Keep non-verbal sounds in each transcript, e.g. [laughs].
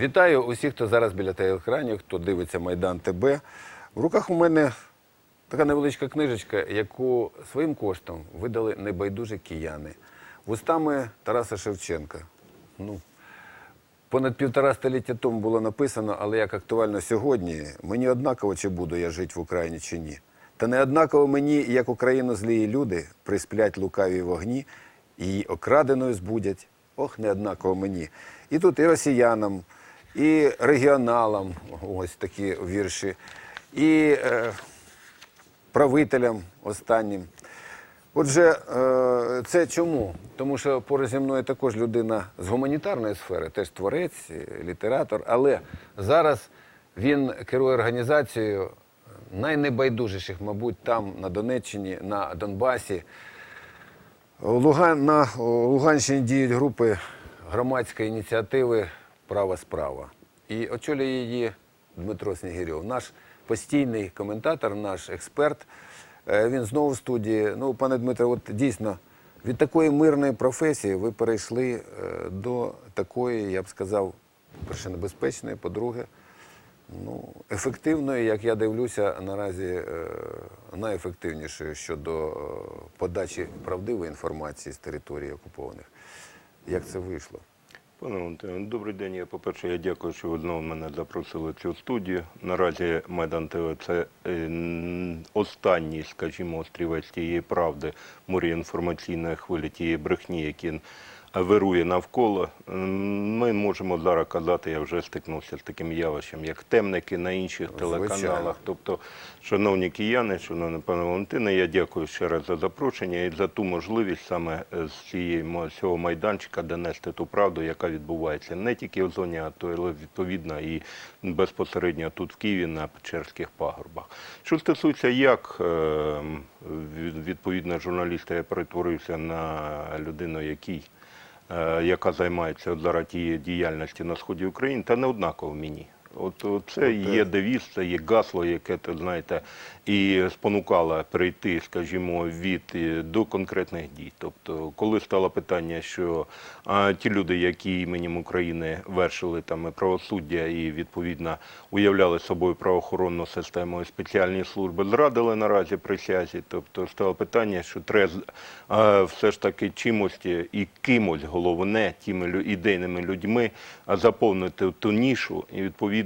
Вітаю усіх, хто зараз біля телеекранів, хто дивиться Майдан ТБ. В руках у мене така невеличка книжечка, яку своїм коштом видали небайдужі кияни. Вустами Тараса Шевченка. Ну, понад півтора століття тому було написано, але як актуально сьогодні, мені однаково, чи буду я жити в Україні, чи ні. Та не однаково мені, як Україну злії люди, присплять лукаві вогні, і її окраденою збудять. Ох, не однаково мені. І тут і росіянам, і регіоналам, ось такі вірші, і е, правителям останнім. Отже, е, це чому? Тому що поруч зі мною також людина з гуманітарної сфери, теж творець, е, літератор, але зараз він керує організацією найнебайдужіших, мабуть, там, на Донеччині, на Донбасі. Луган, на Луганщині діють групи громадської ініціативи Права справа. І очолює її Дмитро Снігирьов, наш постійний коментатор, наш експерт. Е, Він знову в студії. Ну, пане Дмитро, от дійсно від такої мирної професії ви перейшли е, до такої, я б сказав, по-перше, небезпечної, по-друге, ну, ефективної, як я дивлюся, наразі е, найефективнішою щодо подачі правдивої інформації з території окупованих. Як це вийшло? Пане Валентине, добрий день. Я, по-перше, я дякую, що ви знову мене запросили в цю студію. Наразі Майдан ТВ це е, останній, скажімо, острівець тієї правди, морі інформаційної хвилі, тієї брехні, які вирує навколо. Ми можемо зараз казати, я вже стикнувся з таким явищем, як темники на інших Звичайно. телеканалах. Тобто, шановні кияни, шановне пане Валентине, я дякую ще раз за запрошення і за ту можливість саме е, з цього майданчика донести ту правду, яка відбувається не тільки в зоні АТО, але відповідно і безпосередньо тут в Києві на Печерських пагорбах. Що стосується, як е, відповідно журналіста я перетворився на людину, який яка займається зараз діяльністю на сході України, та не однаково мені. От, це є девіз, це є гасло, яке то знаєте, і спонукало прийти, скажімо, від е, до конкретних дій. Тобто, коли стало питання, що а, ті люди, які іменем України вершили там правосуддя і відповідно уявляли собою правоохоронну систему і спеціальні служби, зрадили наразі присязі. Тобто стало питання, що треба а, все ж таки чимось і кимось головне, тими ідейними людьми заповнити ту нішу і відповідно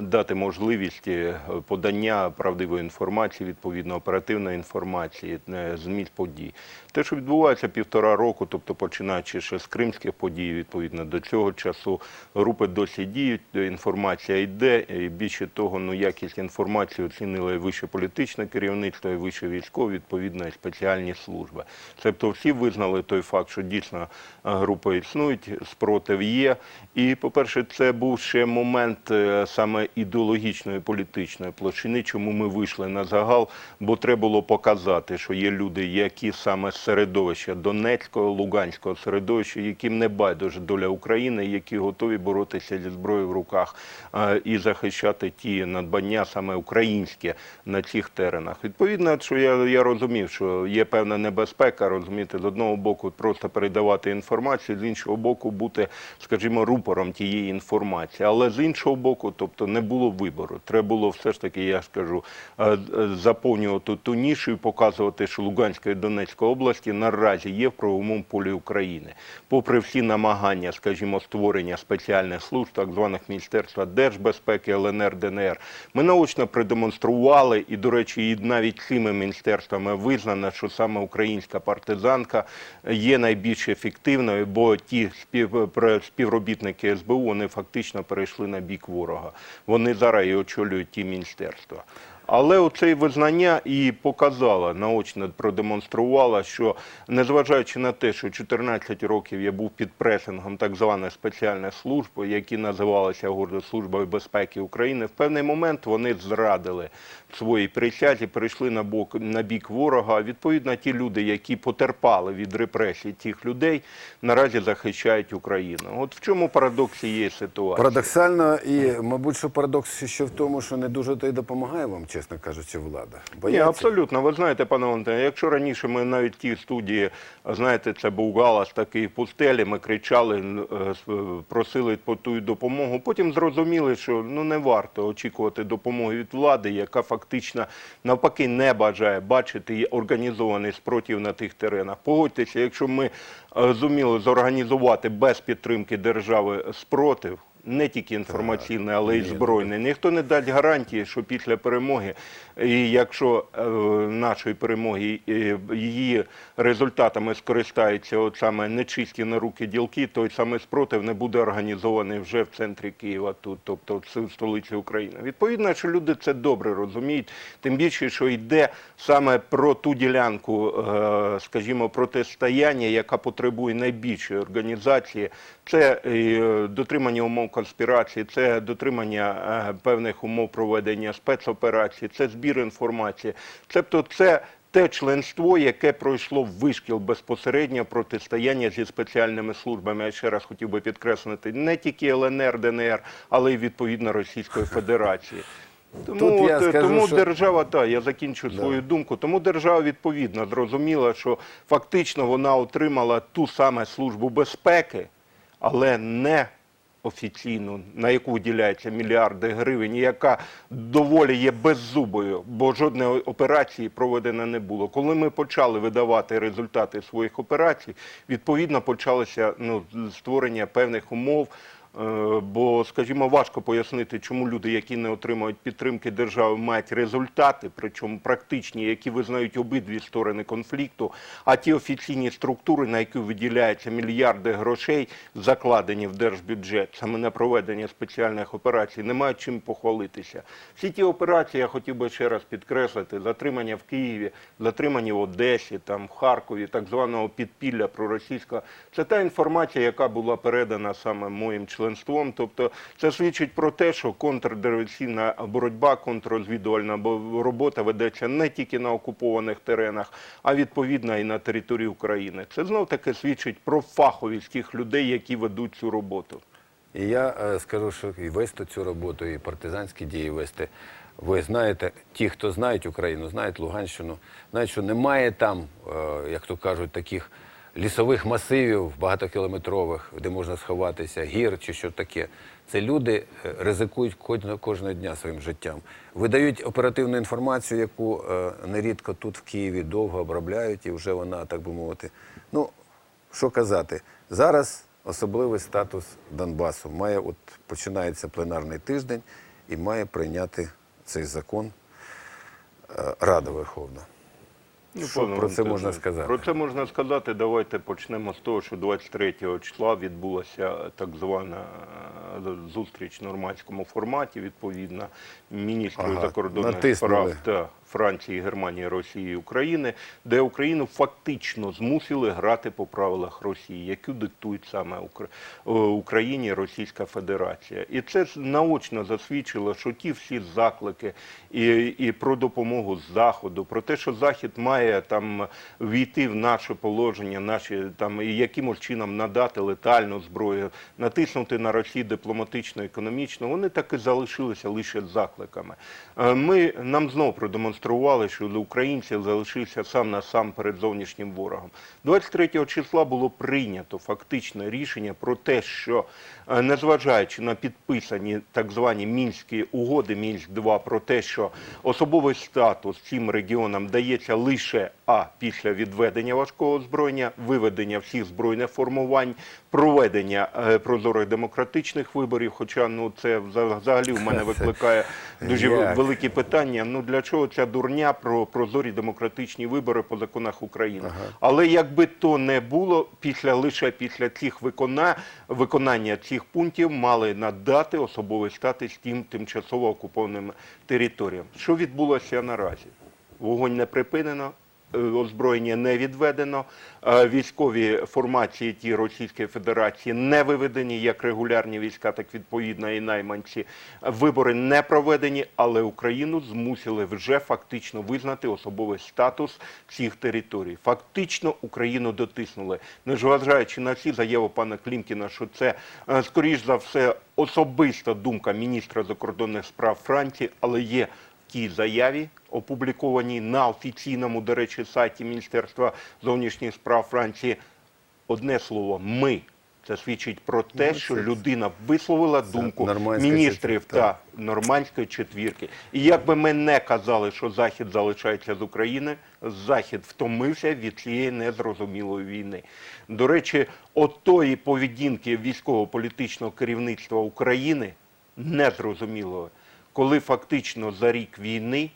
дати можливість е, подання правдивої інформації, відповідно оперативної інформації, е, зміст подій. Те, що відбувається півтора року, тобто починаючи ще з кримських подій, відповідно до цього часу, групи досі діють, інформація йде. І більше того, ну якість інформації оцінили і вище політичне керівництво, і вище військове, відповідно, і спеціальні служби. Тобто всі визнали той факт, що дійсно е, групи існують, спротив є. І, по-перше, це був ще момент е, саме ідеологічної політичної площини, чому ми вийшли на загал, бо треба було показати, що є люди, які саме з середовища Донецького, Луганського середовища, яким не байдуже доля України, які готові боротися зі зброєю в руках е, і захищати ті надбання саме українські на цих теренах. Відповідно, що я, я розумів, що є певна небезпека, розумієте, з одного боку просто передавати інформацію, з іншого боку, бути, скажімо, рупором тієї інформації. Але з іншого боку, тобто не було вибору. Треба було все ж таки, я скажу, е, е, заповнювати ту нішу і показувати, що Луганська і Донецька області наразі є в правовому полі України. Попри всі намагання, скажімо, створення спеціальних служб, так званих Міністерства держбезпеки, ЛНР, ДНР, ми наочно продемонстрували, і, до речі, і навіть цими міністерствами визнано, що саме українська партизанка є найбільш ефективною, бо ті спів, співробітники СБУ вони фактично перейшли на бік ворога. Вони зараз і очолюють ті міністерства. Але оце визнання і показало, наочно продемонструвало, що незважаючи на те, що 14 років я був під пресингом так званої спеціальної служби, які називалися гордо Службою безпеки України, в певний момент вони зрадили свої присязі, перейшли на бок на бік ворога. Відповідно, ті люди, які потерпали від репресій тих людей, наразі захищають Україну. От в чому парадокс цієї ситуації? Парадоксально, і, мабуть, що парадокс ще в тому, що не дуже то й допомагає вам, чесно кажучи, влада? Ні, абсолютно. Ви знаєте, пане Валентине, якщо раніше ми навіть в тій студії, знаєте, це був галас такий в пустелі, ми кричали, е, с- просили по ту допомогу. Потім зрозуміли, що ну не варто очікувати допомоги від влади, яка фактично навпаки не бажає бачити організований спротив на тих теренах. Погодьтеся, якщо ми е, зуміли зорганізувати без підтримки держави спротив. Не тільки інформаційний, але й Ні, збройний. Ніхто не дасть гарантії, що після перемоги, і якщо е, нашої перемоги е, її результатами скористаються от саме нечисті на руки ділки, той саме спротив не буде організований вже в центрі Києва, тут, тобто в столиці України. Відповідно, що люди це добре розуміють, тим більше, що йде саме про ту ділянку, е, скажімо, протистояння, яка потребує найбільшої організації. Це е, дотримання умов конспірації, це дотримання е, певних умов проведення спецоперацій, це збір інформації. Тобто це те членство, яке пройшло вишкіл безпосередньо протистояння зі спеціальними службами. Я ще раз хотів би підкреслити, не тільки ЛНР, ДНР, але й відповідно Російської [laughs] Федерації. Тому, Тут я е, скажу, тому що- держава, так, я закінчу свою думку. Тому держава відповідно зрозуміла, що фактично вона отримала ту саме службу безпеки, але не офіційну, на яку виділяється мільярди гривень, яка доволі є беззубою, бо жодної операції проведено не було. Коли ми почали видавати результати своїх операцій, відповідно почалося ну, створення певних умов. Е, Бо, скажімо, важко пояснити, чому люди, які не отримують підтримки держави, мають результати, причому практичні, які визнають обидві сторони конфлікту. А ті офіційні структури, на які виділяються мільярди грошей, закладені в держбюджет, саме на проведення спеціальних операцій, не мають чим похвалитися. Всі ті операції, я хотів би ще раз підкреслити, затримання в Києві, затримання в Одесі, там в Харкові, так званого підпілля проросійського, це та інформація, яка була передана саме моїм членством. Тобто це свідчить про те, що контрдиверсійна боротьба, контррозвідувальна робота ведеться не тільки на окупованих теренах, а відповідно і на території України. Це знов таки свідчить про фаховість тих людей, які ведуть цю роботу. І я е, скажу, що і вести цю роботу, і партизанські дії вести. Ви знаєте, ті, хто знають Україну, знають Луганщину, знають, що немає там, е, як то кажуть, таких лісових масивів багатокілометрових, де можна сховатися, гір чи що таке. Це люди е, ризикують кожного, дня своїм життям. Видають оперативну інформацію, яку е, нерідко тут в Києві довго обробляють, і вже вона, так би мовити, ну, що казати, зараз особливий статус Донбасу має, от починається пленарний тиждень і має прийняти цей закон е, Рада Верховна. Що пане про це можна сказати? Про це можна сказати. Давайте почнемо з того, що 23 числа відбулася так звана зустріч в нормандському форматі. Відповідно, міністрів Ага, закордонних натиснули. справ та Франції, Германії, Росії, України, де Україну фактично змусили грати по правилах Росії, які диктують саме е, Україні Російська Федерація. І це ж наочно засвідчило, що ті всі заклики і, і про допомогу заходу, про те, що захід має там війти в наше положення, наші там і якимось чином надати летальну зброю, натиснути на Росію дипломатично, економічно, вони так і залишилися лише закликами. Е, Ми нам знову продемонстрували, що українці залишилися сам на сам перед зовнішнім ворогом. 23 числа було прийнято фактичне рішення про те, що е, незважаючи на підписані так звані мінські угоди, мінськ 2 про те, що особовий статус цим регіонам дається лише а після відведення важкого озброєння, виведення всіх збройних формувань, проведення е, прозорих демократичних виборів. Хоча ну це вза- взагалі в мене [laughs] викликає дуже великі питання. Ну для чого ця дурня про прозорі демократичні вибори по законах України? Але якби то не було, після лише після цих викона, виконання цих пунктів мали надати особовий статус тим тимчасово окупованим територіям. Що відбулося наразі? Вогонь не припинено. Е, Озброєння не відведено, е, військові формації ті Російської Федерації не виведені як регулярні війська, так відповідно і найманці. Вибори не проведені, але Україну змусили вже фактично визнати особовий статус цих територій. Фактично Україну дотиснули, незважаючи на всі заяви пана Клімкіна, що це е, скоріш за все особиста думка міністра закордонних справ Франції, але є тій заяві, опублікованій на офіційному, до речі, сайті Міністерства зовнішніх справ Франції, одне слово ми. Це свідчить про те, що людина висловила думку міністрів та нормандської четвірки. І як би ми не казали, що Захід залишається з України, Захід втомився від цієї незрозумілої війни. До речі, от тої поведінки військово-політичного керівництва України незрозумілої, коли фактично за рік війни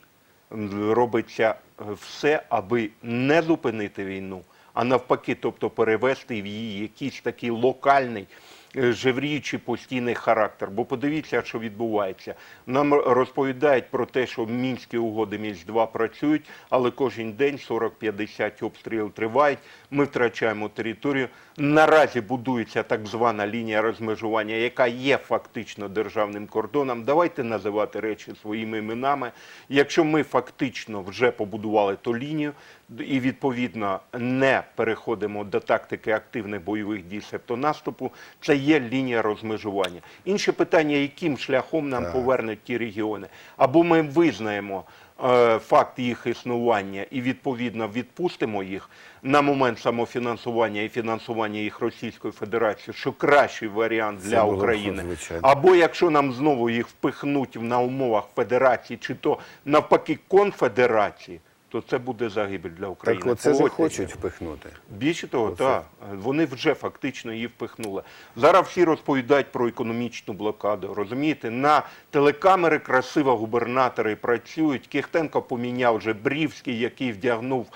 робиться е, все, аби не зупинити війну, а навпаки, тобто перевести в її якийсь такий локальний, е, постійний характер. Бо подивіться, що відбувається. Нам розповідають про те, що мінські угоди між 2 працюють, але кожен день 40-50 обстрілів тривають. Ми втрачаємо територію. Наразі будується так звана лінія розмежування, яка є фактично державним кордоном. Давайте називати речі своїми іменами. Якщо ми фактично вже побудували ту лінію і відповідно не переходимо до тактики активних бойових дій, себто наступу, це є лінія розмежування. Інше питання, яким шляхом нам повернуть ті регіони, або ми визнаємо. е, Факт їх існування і відповідно відпустимо їх на момент самофінансування і фінансування їх Російською Федерацією, що кращий варіант для було б України. звичайно. Або якщо нам знову їх впихнуть на умовах федерації, чи то навпаки конфедерації, то це буде загибель для України. Так оце ж хочуть впихнути. Більше того, так, вони вже фактично її впихнули. Зараз всі розповідають про економічну блокаду. Розумієте, на телекамери красиво губернатори працюють. Кіхтенко поміняв вже Брівський, який вдягнув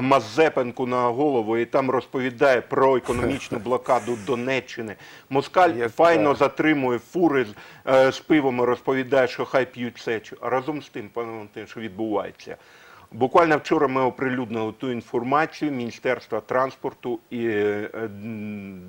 Мазепенку на голову і там розповідає про економічну [laughs] блокаду Донеччини. Москаль Як файно так. затримує фури з, е, з пивом і розповідає, що хай п'ють сечу. А разом з тим, пане Валентин, що відбувається. Буквально вчора ми оприлюднили ту інформацію Міністерства транспорту і е,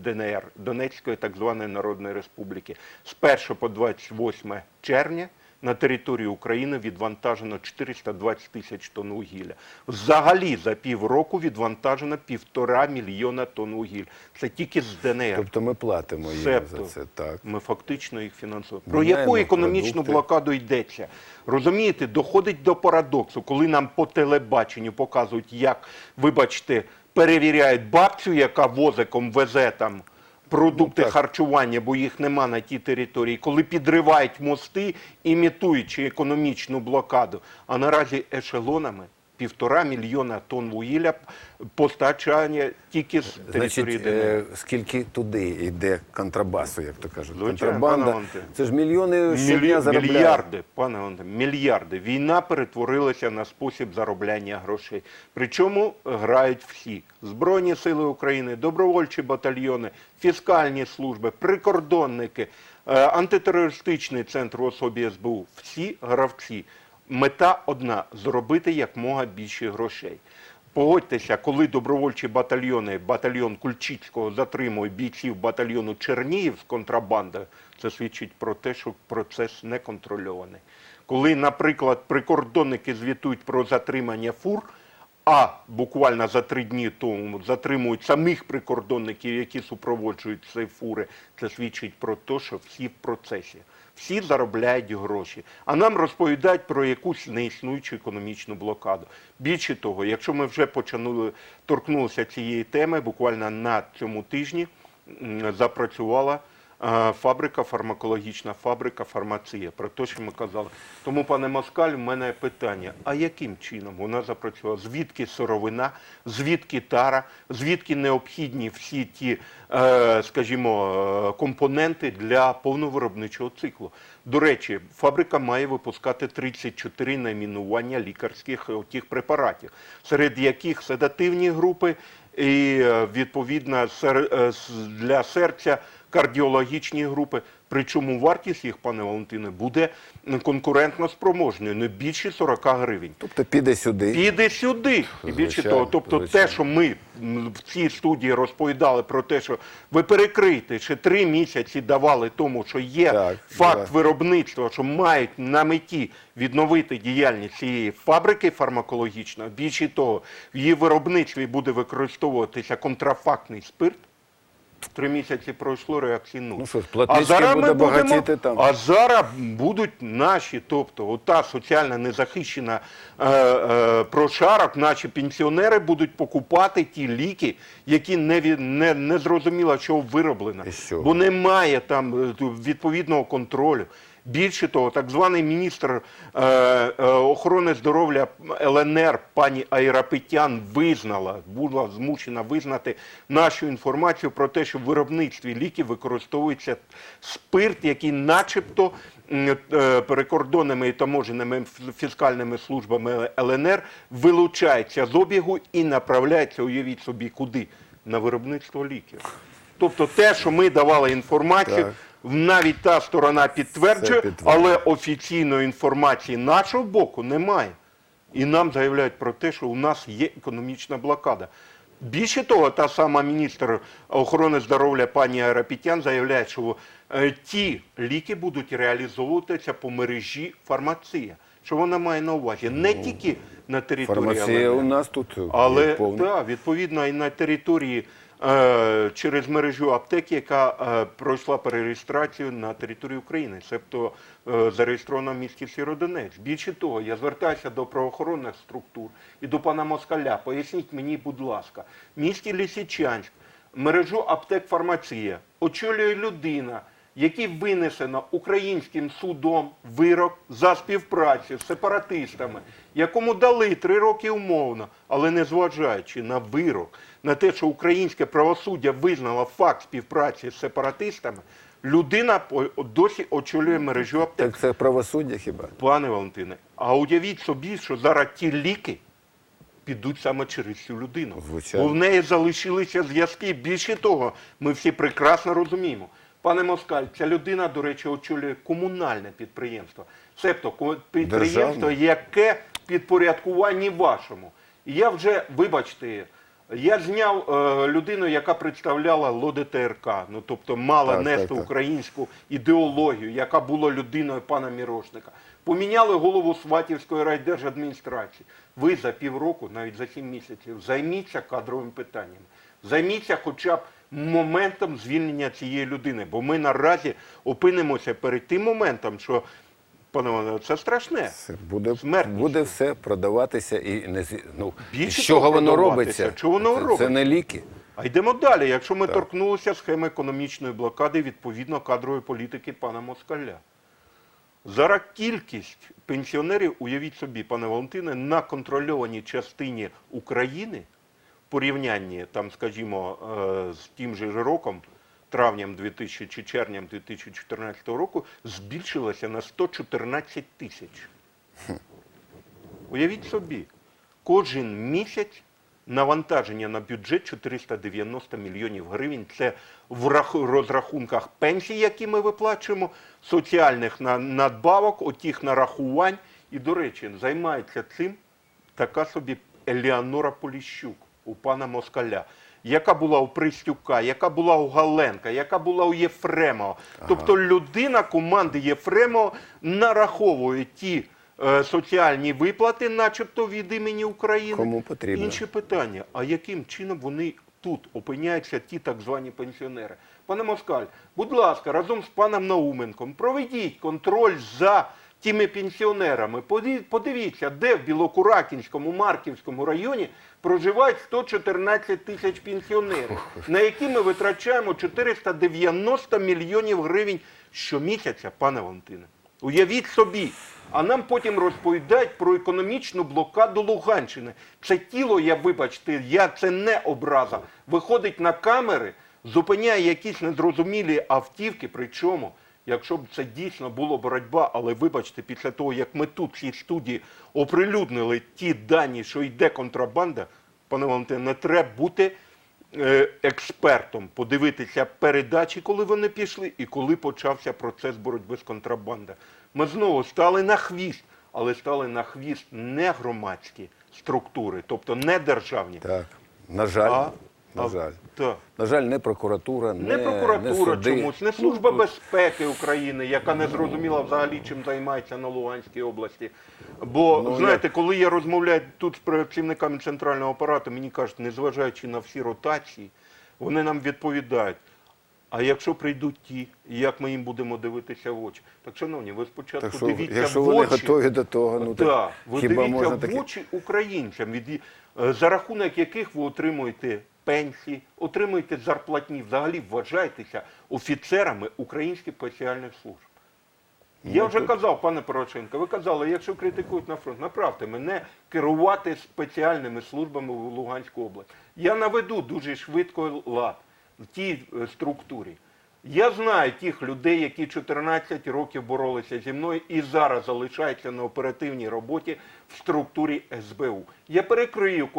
ДНР Донецької так званої Народної Республіки. З 1 по 28 червня на територію України відвантажено 420 тисяч тонн вугілля. Взагалі за півроку відвантажено півтора мільйона тонн вугілля. Це тільки з ДНР. Тобто ми платимо їм Себто за це. Так. Ми фактично їх фінансуємо. Про яку економічну продукти. блокаду йдеться? Розумієте, доходить до парадоксу, коли нам по телебаченню показують, як, вибачте, перевіряють бабцю, яка возиком везе там. Продукти Ну, харчування, бо їх нема на тій території, коли підривають мости, імітуючи економічну блокаду. А наразі ешелонами півтора мільйона тонн вугілля постачання тільки з території Значить, ДНР. е, скільки туди йде контрабасу, як то кажуть. Звичайно, Контрабанда. пане Це ж мільйони щодня заробляють. Мільярди, пане Валентин, мільярди. Війна перетворилася на спосіб заробляння грошей. Причому грають всі: Збройні сили України, добровольчі батальйони, фіскальні служби, прикордонники, е, антитерористичний центр в особі СБУ. Всі гравці. Мета одна зробити якмога більше грошей. Погодьтеся, коли добровольчі батальйони, батальйон Кульчицького затримує бійців батальйону Чернігів з контрабандою, це свідчить про те, що процес не контрольований. Коли, наприклад, прикордонники звітують про затримання фур, а буквально за три дні тому затримують самих прикордонників, які супроводжують ці фури, це свідчить про те, що всі в процесі. Всі заробляють гроші. А нам розповідають про якусь неіснуючу економічну блокаду. Більше того, якщо ми вже почали торкнулися цієї теми, буквально на цьому тижні запрацювала фабрика, фармакологічна фабрика, фармація. Про те, що ми казали. Тому, пане Москаль, в мене питання: а яким чином вона запрацювала? Звідки сировина, звідки тара, звідки необхідні всі ті, е, скажімо, е, компоненти для повновиробничого циклу? До речі, фабрика має випускати 34 найменування лікарських е, тих препаратів, серед яких седативні групи і відповідно для серця кардіологічні групи. Причому вартість їх, пане Валентине, буде конкурентно спроможною, не більше 40 гривень. Тобто піде сюди. Піде сюди. І більше Звичайно, того, тобто звичайно. те, що ми в цій студії розповідали про те, що ви перекрийте, ще три місяці давали тому, що є Так, факт так. виробництва, що мають на меті відновити діяльність цієї фабрики фармакологічної. Більше того, в її виробництві буде використовуватися контрафактний спирт. Три місяці пройшло, реакції нуль. Ну що ж, Плотницький буде будемо, там. А зараз будуть наші, тобто ота соціально незахищена е, е, прошарок, наші пенсіонери будуть покупати ті ліки, які не, не, не зрозуміло, що вироблено. Бо немає там е, відповідного контролю. Більше того, так званий міністр е, е, охорони здоров'я ЛНР пані Айрапетян визнала, була змушена визнати нашу інформацію про те, що в виробництві ліків використовується спирт, який начебто е, перекордонними і таможеними фіскальними службами ЛНР вилучається з обігу і направляється, уявіть собі, куди? На виробництво ліків. Тобто те, що ми давали інформацію, Так. Навіть та сторона підтверджує, підтверджує. але офіційної інформації нашого боку немає. І нам заявляють про те, що у нас є економічна блокада. Більше того, та сама міністр охорони здоров'я пані Арапітян заявляє, що е, ті ліки будуть реалізовуватися по мережі фармація. Що вона має на увазі? Не тільки на території Фармація ЛНР. у нас тут Але повна. да, відповідно і на території через мережу аптеки, яка е, пройшла перереєстрацію на території України, тобто е, зареєстрована в місті Сєродонець. Більше того, я звертаюся до правоохоронних структур і до пана Москаля. Поясніть мені, будь ласка, в місті Лисичанськ мережу аптек фармація очолює людина. Який винесено українським судом вирок за співпрацю з сепаратистами, якому дали три роки умовно, але не зважаючи на вирок, на те, що українське правосуддя визнало факт співпраці з сепаратистами, людина досі очолює мережу аптек. Так це правосуддя хіба? Пане Валентине, а уявіть собі, що зараз ті ліки підуть саме через цю людину. Звичайно. Бо в неї залишилися зв'язки. Більше того, ми всі прекрасно розуміємо. Пане Москаль, ця людина, до речі, очолює комунальне підприємство. Себто підприємство, яке підпорядкуванні вашому. І я вже, вибачте, я зняв е, людину, яка представляла ЛОДЕ ТРК, ну тобто мала Так, нести так, так. українську ідеологію, яка була людиною пана Мірошника. Поміняли голову Сватівської райдержадміністрації. Ви за півроку, навіть за сім місяців, займіться кадровими питаннями. Займіться хоча б моментом звільнення цієї людини. Бо ми наразі опинимося перед тим моментом, що пане це страшне. Це буде, Смертність. буде все продаватися і не ну, Більше з чого воно робиться? Чого воно це, робиться? це не ліки. А йдемо далі. Якщо ми торкнулися схеми економічної блокади відповідно кадрової політики пана Москаля. Зараз кількість пенсіонерів, уявіть собі, пане Валентине, на контрольованій частині України порівнянні, там, скажімо, е, з тим же роком, травнем 2000 чи червнем 2014 року, збільшилася на 114 тисяч. Уявіть собі, кожен місяць навантаження на бюджет 490 мільйонів гривень. Це в розрахунках пенсій, які ми виплачуємо, соціальних на- надбавок, отіх нарахувань. І, до речі, займається цим така собі Еліанора Поліщук у пана Москаля. Яка була у Пристюка, яка була у Галенка, яка була у Єфремова. Тобто людина команди Єфремова нараховує ті е, соціальні виплати, начебто від імені України. Кому потрібно. Інше питання: а яким чином вони тут опиняються, ті так звані пенсіонери? Пане Москаль, будь ласка, разом з паном Науменком проведіть контроль за тими пенсіонерами. Подивіться, де в Білокуракінському, Марківському районі проживають 114 тисяч пенсіонерів, на які ми витрачаємо 490 мільйонів гривень щомісяця, пане Валентине. Уявіть собі. А нам потім розповідають про економічну блокаду Луганщини. Це тіло, я вибачте, я це не образа. Виходить на камери, зупиняє якісь незрозумілі автівки. Причому, якщо б це дійсно було боротьба, але вибачте, після того, як ми тут в цій студії оприлюднили ті дані, що йде контрабанда, пане Валентине, не треба бути е, експертом, подивитися передачі, коли вони пішли, і коли почався процес боротьби з контрабандою. Ми знову стали на хвіст, але стали на хвіст не громадські структури, тобто не державні. Так. На жаль. А, на жаль. Так. На жаль, не прокуратура, Не не, прокуратура не суди. чомусь, не Служба безпеки України, яка не зрозуміла взагалі, чим займається на Луганській області. Бо, Ну, знаєте, коли я розмовляю тут з працівниками центрального апарату, мені кажуть, незважаючи на всі ротації, вони нам відповідають. А якщо прийдуть ті, як ми їм будемо дивитися в очі? Так, шановні, ви спочатку Так що, дивіться якщо в вони очі. готові до того, ну так ви хіба дивіться можна в очі українцям, від, е, за рахунок яких ви отримуєте пенсії, отримуєте зарплатні, взагалі вважаєтеся офіцерами українських спеціальних служб. Я Ну, вже казав, пане Порошенко, ви казали, якщо критикують на фронт, направте мене керувати спеціальними службами в Луганську область. Я наведу дуже швидко лад в тій е, структурі. Я знаю тих людей, які 14 років боролися зі мною і зараз залишаються на оперативній роботі в структурі СБУ. Я перекрию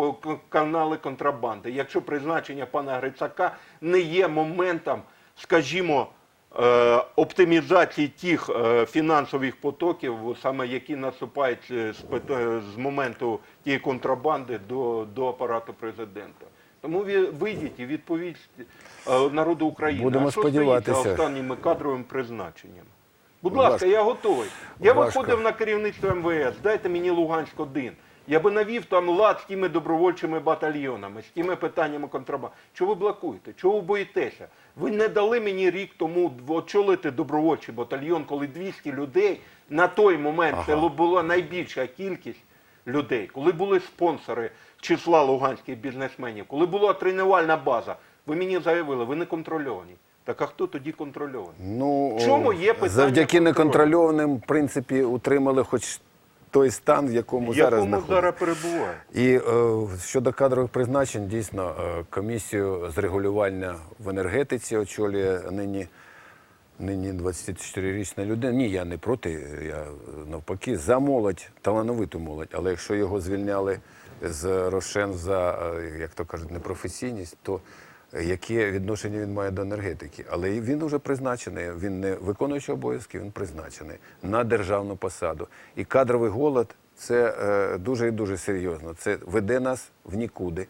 канали контрабанди, якщо призначення пана Грицака не є моментом, скажімо, е, оптимізації тих е, фінансових потоків, саме які наступають з, моменту тієї контрабанди до апарату президента. Тому вийдіть і відповідь е, народу України. Будемо а що сподіватися. останніми кадровими призначеннями? Будь Важко. ласка, я готовий. Я Важко. виходив на керівництво МВС, дайте мені Луганськ один. Я би навів там лад з тими добровольчими батальйонами, з тими питаннями контрабанди. Чого ви блокуєте? Чого ви боїтеся? Ви не дали мені рік тому очолити добровольчий батальйон, коли 200 людей на той момент це була найбільша кількість людей, коли були спонсори числа луганських бізнесменів, коли була тренувальна база. Ви мені заявили, ви не контрольовані. Так а хто тоді контрольований? Ну, В чому є питання завдяки неконтрольованим, в принципі, утримали хоч той стан, в якому В зараз якому знаходиться. зараз перебуває? І е, щодо кадрових призначень, дійсно, е, комісію з регулювання в енергетиці очолює нині, нині 24-річна людина. Ні, я не проти, я е, навпаки, за молодь, талановиту молодь. Але якщо його звільняли з Рошен за, е, як то кажуть, непрофесійність, то е, яке відношення він має до енергетики? Але він вже призначений, він не виконуючий обов'язки, він призначений на державну посаду. І кадровий голод це дуже і дуже серйозно. Це веде нас в нікуди.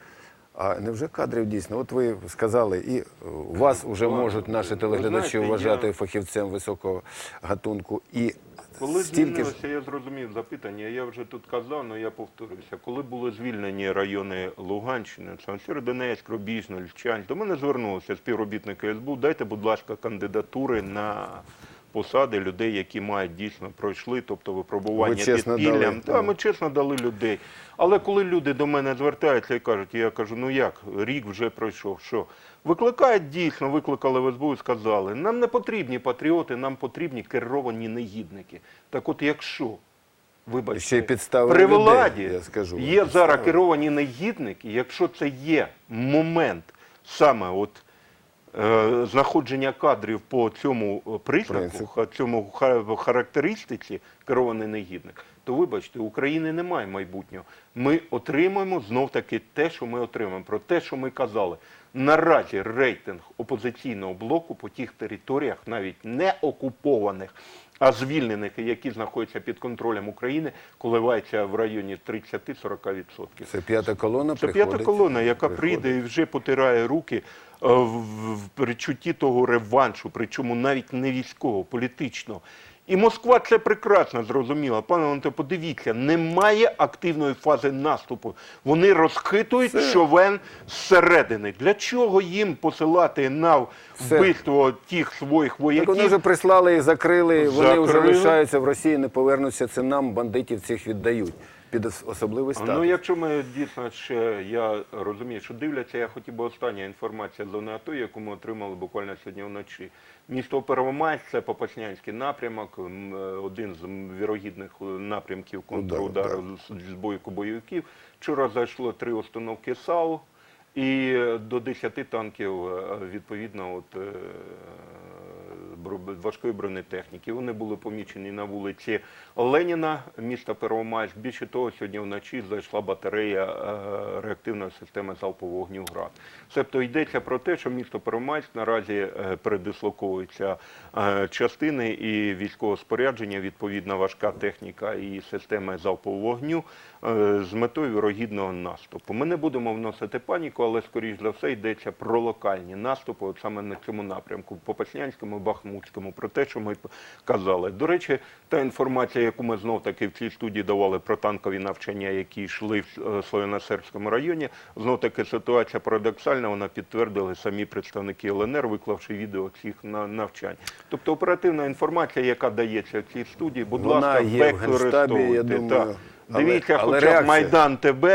А невже кадрів дійсно? От ви сказали, і е, вас вже можуть наші телеглядачі знаєте, вважати я- фахівцем високого гатунку. І Коли стільки ж звільнилося, я зрозумів запитання, я вже тут казав, але я повторюся. Коли були звільнені райони Луганщини, це Сєродонецьк, Рубіжне, Львчанськ, до мене звернулися співробітники СБУ, дайте, будь ласка, кандидатури на посади людей, які мають дійсно пройшли, тобто випробування Ви підпіллям. дали, так. ми чесно дали людей. Але коли люди до мене звертаються і кажуть, я кажу, ну як, рік вже пройшов, що? Викликають дійсно, викликали в СБУ і сказали, нам не потрібні патріоти, нам потрібні керовані негідники. Так от якщо, вибачте, при людей, владі я скажу є підстави. зараз керовані негідники, якщо це є момент саме от знаходження кадрів по цьому е, признаку, цьому характеристиці керований негідник, то вибачте, України немає майбутнього. Ми отримаємо знов таки те, що ми отримаємо. Про те, що ми казали. Наразі рейтинг опозиційного блоку по тих територіях, навіть не окупованих, а звільнених, які знаходяться під контролем України, коливається в районі 30-40%. це п'ята колона Це п'ята колона, яка приходить. прийде і вже потирає руки е, в, перечутті того реваншу, причому навіть не військового, політичного. І Москва це прекрасно зрозуміла. Пане Леонте, подивіться, немає активної фази наступу. Вони розхитують човен зсередини. Для чого їм посилати на Все. вбивство тих своїх Так вони вже прислали і закрили, вони вже лишаються в Росії, не повернуться. Це нам бандитів цих віддають під особливий статус. Ну, якщо ми дійсно ще, я розумію, що дивляться, я хотів би остання інформація з зони АТО, яку ми отримали буквально сьогодні вночі. Місто Первомайськ, це Попаснянський напрямок, е, один з вірогідних е, напрямків контрудару з з бойку бойовиків. Вчора зайшло три установки САУ і е, до 10 танків, відповідно, от, важкої бронетехніки. Вони були помічені на вулиці Леніна, міста Первомайськ. Більше того, сьогодні вночі зайшла батарея е, реактивної системи залпового вогню ГРАД. Тобто йдеться про те, що місто Первомайськ наразі е, передислоковуються е, частини і військове спорядження, відповідна важка техніка і системи залпового вогню з метою вірогідного наступу. Ми не будемо вносити паніку, але скоріш за все йдеться про локальні наступи, от саме на цьому напрямку, в Попаснянському, Бахмутському. Про те, що ми казали. До речі, та інформація, яку ми знов таки в цій студії давали про танкові навчання, які йшли в е, Слов'яно-Сербському районі, знов таки ситуація парадоксальна, вона підтвердили самі представники ЛНР, виклавши відео цих навчань. Тобто оперативна інформація, яка дається в цій студії, будь Вона ласка, є в Генштабі, я думаю. Так. Дивіться, але хоча б реакція- Майдан ТБ,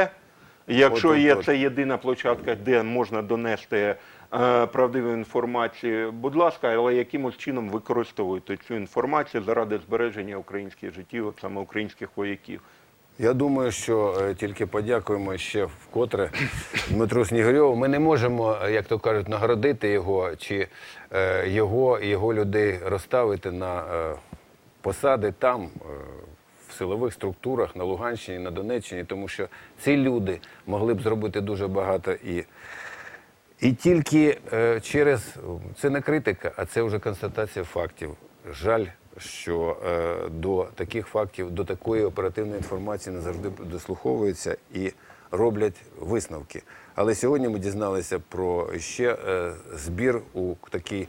якщо от, є це єдина площадка, де можна донести е, правдиву інформацію, будь ласка, але якимось чином використовуйте цю інформацію заради збереження українських життів, саме українських вояків. Я думаю, що е, тільки подякуємо ще вкотре Дмитру Снігирьову. Ми не можемо, е, як то кажуть, нагородити його чи е, його і його людей розставити на посади там, в силових структурах на Луганщині, на Донеччині, тому що ці люди могли б зробити дуже багато і. І тільки е, через це не критика, а це вже констатація фактів. Жаль, що е, до таких фактів, до такої оперативної інформації не завжди дослуховуються і роблять висновки. Але сьогодні ми дізналися про ще е, збір у такий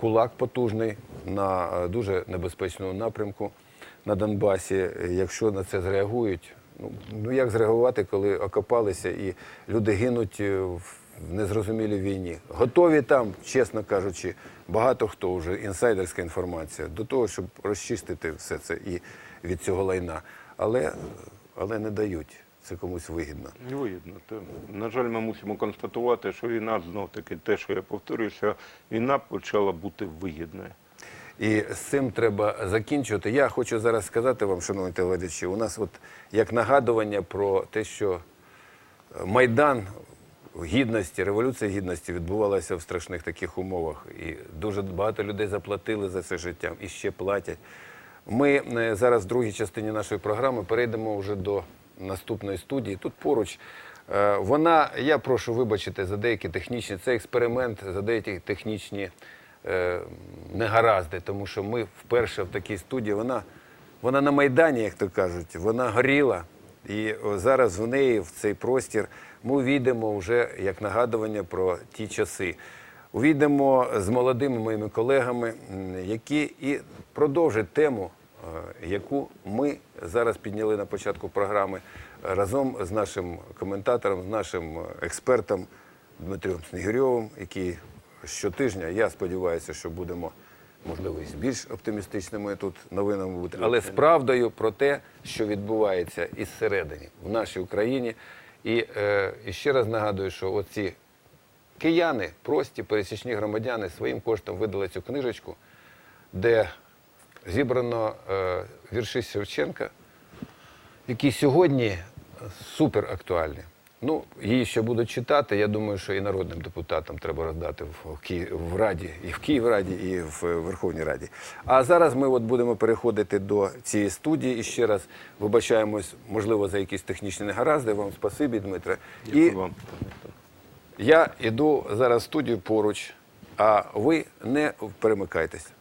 кулак потужний на дуже небезпечному напрямку на Донбасі. Якщо на це зреагують, ну, ну як зреагувати, коли окопалися і люди гинуть е, в незрозумілій війні. Готові там, чесно кажучи, багато хто вже інсайдерська інформація до того, щоб розчистити все це і від цього лайна. Але, але не дають. Це комусь вигідно. Вигідно. На жаль, ми мусимо констатувати, що війна знов таки те, що я повторююся, війна почала бути вигідною. І з цим треба закінчувати. Я хочу зараз сказати вам, шановні телеглядачі, у нас от як нагадування про те, що Майдан гідності, революція гідності відбувалася в страшних таких умовах. І дуже багато людей заплатили за це життя і ще платять. Ми е, зараз в другій частині нашої програми перейдемо вже до наступної студії. Тут поруч. е, Вона, я прошу вибачити за деякі технічні, це експеримент, за деякі технічні е, негаразди, тому що ми вперше в такій студії. Вона, вона на Майдані, як то кажуть, вона горіла. І зараз в неї, в цей простір, ми увійдемо вже як нагадування про ті часи. Увійдемо з молодими моїми колегами, які і продовжать тему, е, яку ми зараз підняли на початку програми е, разом з нашим коментатором, з нашим е, експертом Дмитром Снігирьовим, який щотижня, я сподіваюся, що будемо можливо, з більш оптимістичними тут новинами бути, але з правдою про те, що відбувається із середини в нашій Україні. І, е, і ще раз нагадую, що оці кияни, прості пересічні громадяни, своїм коштом видали цю книжечку, де зібрано е, вірші Шевченка, які сьогодні супер актуальні. Ну, її ще будуть читати. Я думаю, що і народним депутатам треба роздати в, Ки... в Раді, і в Київраді, і в Верховній Раді. А зараз ми от будемо переходити до цієї студії. І ще раз вибачаємось, можливо, за якісь технічні негаразди. Вам спасибі, Дмитре. Дякую І вам. я йду зараз в студію поруч, а ви не перемикайтесь.